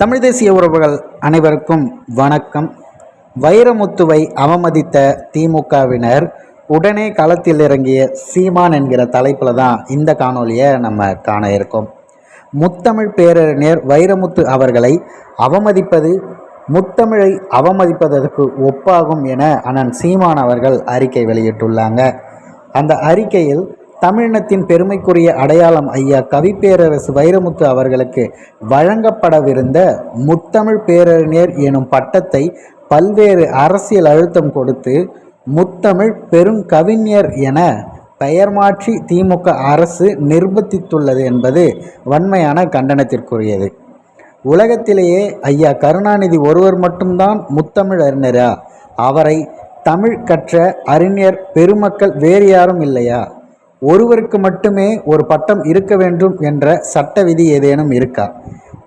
தமிழ் தேசிய உறவுகள் அனைவருக்கும் வணக்கம். வைரமுத்துவை அவமதித்த திமுகவினர் உடனே களத்தில் இறங்கிய சீமான் என்கிற தலைப்பில் தான் இந்த காணொலியை நம்ம காண இருக்கோம். முத்தமிழ் பேரறிஞர் வைரமுத்து அவர்களை அவமதிப்பது முத்தமிழை அவமதிப்பதற்கு ஒப்பாகும் என அண்ணன் சீமான் அவர்கள் அறிக்கை வெளியிட்டுள்ளாங்க. அந்த அறிக்கையில் தமிழினத்தின் பெருமைக்குரிய அடையாளம் ஐயா கவிப்பேரரசு வைரமுத்து அவர்களுக்கு வழங்கப்படவிருந்த முத்தமிழ் பேரறிஞர் எனும் பட்டத்தை பல்வேறு அரசியல் அழுத்தம் கொடுத்து முத்தமிழ் பெருங்கவிஞர் என பெயர் மாற்றி திமுக அரசு நிர்பந்தித்துள்ளது என்பது வன்மையான கண்டனத்திற்குரியது. உலகத்திலேயே ஐயா கருணாநிதி ஒருவர் மட்டும்தான் முத்தமிழ் அறிஞரா? அவரை தமிழ் கற்ற அறிஞர் பெருமக்கள் வேறு யாரும் இல்லையா? ஒருவருக்கு மட்டுமே ஒரு பட்டம் இருக்க வேண்டும் என்ற சட்ட விதி ஏதேனும் இருக்கா?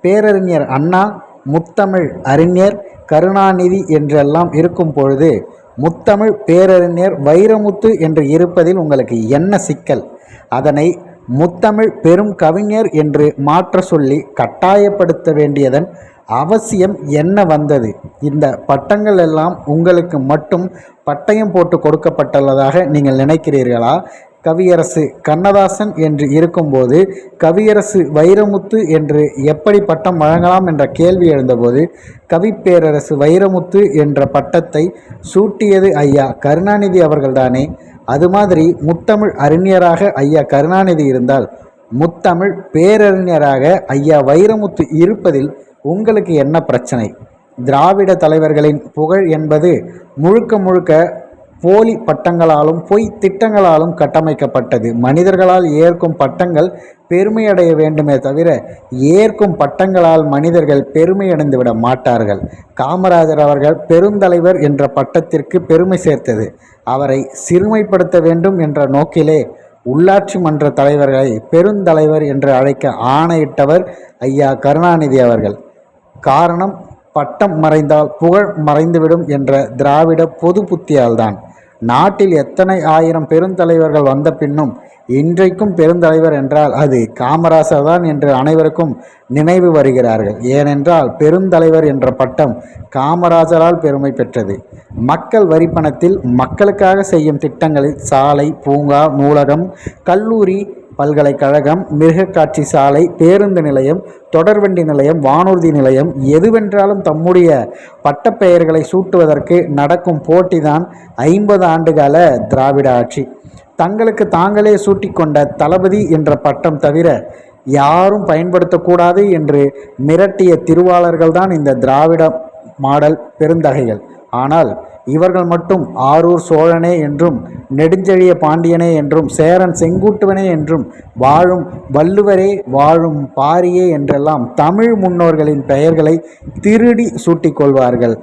பேரறிஞர் அண்ணா முத்தமிழ் அறிஞர் கருணாநிதி என்றெல்லாம் இருக்கும் பொழுது முத்தமிழ் பேரறிஞர் வைரமுத்து என்று இருப்பதில் உங்களுக்கு என்ன சிக்கல்? அதனை முத்தமிழ் பெரும் கவிஞர் என்று மாற்ற சொல்லி கட்டாயப்படுத்த வேண்டியதன் அவசியம் என்ன வந்தது? இந்த பட்டங்கள் எல்லாம் உங்களுக்கு மட்டும் பட்டயம் போட்டு கொடுக்கப்பட்டுள்ளதாக நீங்கள் நினைக்கிறீர்களா? கவியரசு கண்ணதாசன் என்று இருக்கும்போது கவியரசு வைரமுத்து என்று எப்படி பட்டம் வழங்கலாம் என்ற கேள்வி எழுந்தபோது கவிப்பேரரசு வைரமுத்து என்ற பட்டத்தை சூட்டியது ஐயா கருணாநிதி அவர்கள்தானே. அது மாதிரி முத்தமிழ் அறிஞராக ஐயா கருணாநிதி இருந்தால் முத்தமிழ் பேரறிஞராக ஐயா வைரமுத்து இருப்பதில் உங்களுக்கு என்ன பிரச்சனை? திராவிட தலைவர்களின் புகழ் என்பது முழுக்க முழுக்க போலி பட்டங்களாலும் பொய் திட்டங்களாலும் கட்டமைக்கப்பட்டது. மனிதர்களால் ஏற்கும் பட்டங்கள் பெருமையடைய வேண்டுமே தவிர ஏற்கும் பட்டங்களால் மனிதர்கள் பெருமையடைந்து விட மாட்டார்கள். காமராஜர் அவர்கள் பெருந்தலைவர் என்ற பட்டத்திற்கு பெருமை சேர்த்தது. அவரை சிறுமைப்படுத்த வேண்டும் என்ற நோக்கிலே உள்ளாட்சி மன்ற தலைவர்களை பெருந்தலைவர் என்று அழைக்க ஆணையிட்டவர் ஐயா கருணாநிதி அவர்கள். காரணம் பட்டம் மறைந்தால் புகழ் மறைந்துவிடும் என்ற திராவிட பொது புத்தியால்தான் நாட்டில் எத்தனை ஆயிரம் பெருந்தலைவர்கள் வந்த பின்னும் இன்றைக்கும் பெருந்தலைவர் என்றால் அது காமராசர் தான் என்று அனைவருக்கும் நினைவு வருகிறார்கள். ஏனென்றால் பெருந்தலைவர் என்ற பட்டம் காமராஜரால் பெருமை பெற்றது. மக்கள் வரிப்பணத்தில் மக்களுக்காக செய்யும் திட்டங்களில் சாலை பூங்கா நூலகம் கல்லூரி பல்கலைக்கழகம் மிருகக்காட்சி சாலை பேருந்து நிலையம் தொடர்வண்டி நிலையம் வானூர்தி நிலையம் எதுவென்றாலும் தம்முடைய பட்டப்பெயர்களை சூட்டுவதற்கு நடக்கும் போட்டிதான் ஐம்பது ஆண்டுகால திராவிட ஆட்சி. தங்களுக்கு தாங்களே சூட்டிக்கொண்ட தளபதி என்ற பட்டம் தவிர யாரும் பயன்படுத்தக்கூடாது என்று மிரட்டிய திருவாளர்கள்தான் இந்த திராவிட மாடல் பெருந்தகைகள். ஆனால் இவர்கள் மட்டும் ஆரூர் சோழனே என்றும் நெடுஞ்செழிய பாண்டியனே என்றும் சேரன் செங்குட்டுவனே என்றும் வாழும் வள்ளுவரே வாழும் பாரியே என்றெல்லாம் தமிழ் முன்னோர்களின் பெயர்களை திருடி சூட்டிக்கொள்வார்கள்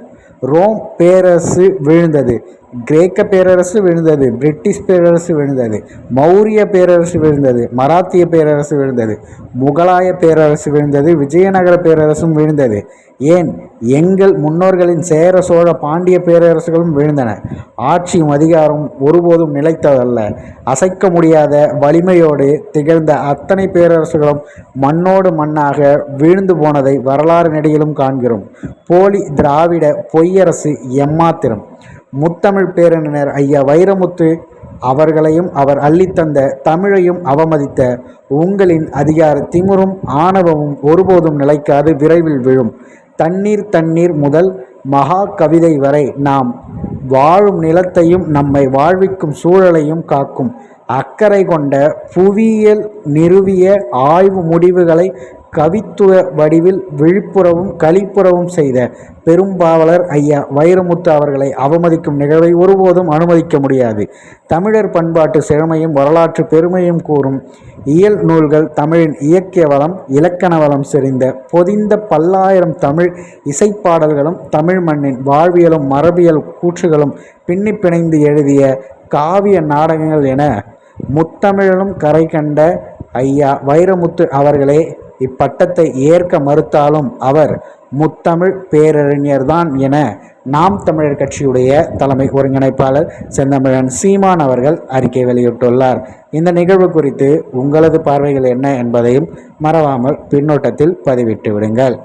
ரோம் பேரரசு விழுந்தது. கிரேக்க பேரரசு விழுந்தது பிரிட்டிஷ் பேரரசு விழுந்தது மௌரிய பேரரசு விழுந்தது மராத்திய பேரரசு விழுந்தது முகலாய பேரரசு விழுந்தது விஜயநகர பேரரசும் விழுந்தது. ஏன்? எங்கள் முன்னோர்களின் சேர சோழ பாண்டிய பேரரசுகளும் விழுந்தன. ஆட்சியும் அதிகாரம் ஒருபோதும் நிலைத்ததல்ல. அசைக்க முடியாத வலிமையோடு திகழ்ந்த அத்தனை பேரரசுகளும் மண்ணோடு மண்ணாக வீழ்ந்து போனதை வரலாறு நெடியிலும் காண்கிறோம். போலி திராவிட பொய்யரசு எம்மாத்திரம். முத்தமிழ் பேரறிஞர் ஐயா வைரமுத்து அவர்களையும் அவர் அள்ளித்தந்த தமிழையும் அவமதித்த உங்களின் அதிகார திமுறும் ஆணவமும் ஒருபோதும் நிலைக்காது விரைவில் விழும். தண்ணீர் தண்ணீர் முதல் மகா கவிதை வரை நாம் வாழும் நிலத்தையும் நம்மை வாழ்விக்கும் சூழலையும் காக்கும். அக்கறை கொண்ட புவியியல் நிறுவிய ஆய்வு முடிவுகளை கவித்துவ வடிவில் விழிப்புறவும் கழிப்புறவும் செய்த பெரும்பாவலர் ஐயா வைரமுத்து அவர்களை அவமதிக்கும் நிகழ்வை ஒருபோதும் அனுமதிக்க முடியாது. தமிழர் பண்பாட்டு செழுமையும் வரலாற்று பெருமையும் கூறும் இயல் நூல்கள் தமிழின் இயக்கிய வளம் இலக்கண வளம் செறிந்த பொதிந்த பல்லாயிரம் தமிழ் இசைப்பாடல்களும் தமிழ் மண்ணின் வாழ்வியலும் மரபியல் கூற்றுகளும் பின்னி பிணைந்து எழுதிய காவிய நாடகங்கள் என முத்தமிழிலும் கரை கண்ட ஐயா வைரமுத்து அவர்களே இப்பட்டத்தை ஏற்க மறுத்தாலும் அவர் முத்தமிழ் பேரறிஞர்தான் என நாம் தமிழர் கட்சியுடைய தலைமை ஒருங்கிணைப்பாளர் செந்தமிழன் சீமான் அவர்கள் அறிக்கை வெளியிட்டுள்ளார். இந்த நிகழ்வு குறித்து உங்களது பார்வைகள் என்ன என்பதையும் மறவாமல் பின்னோட்டத்தில் பதிவிட்டு விடுங்கள்.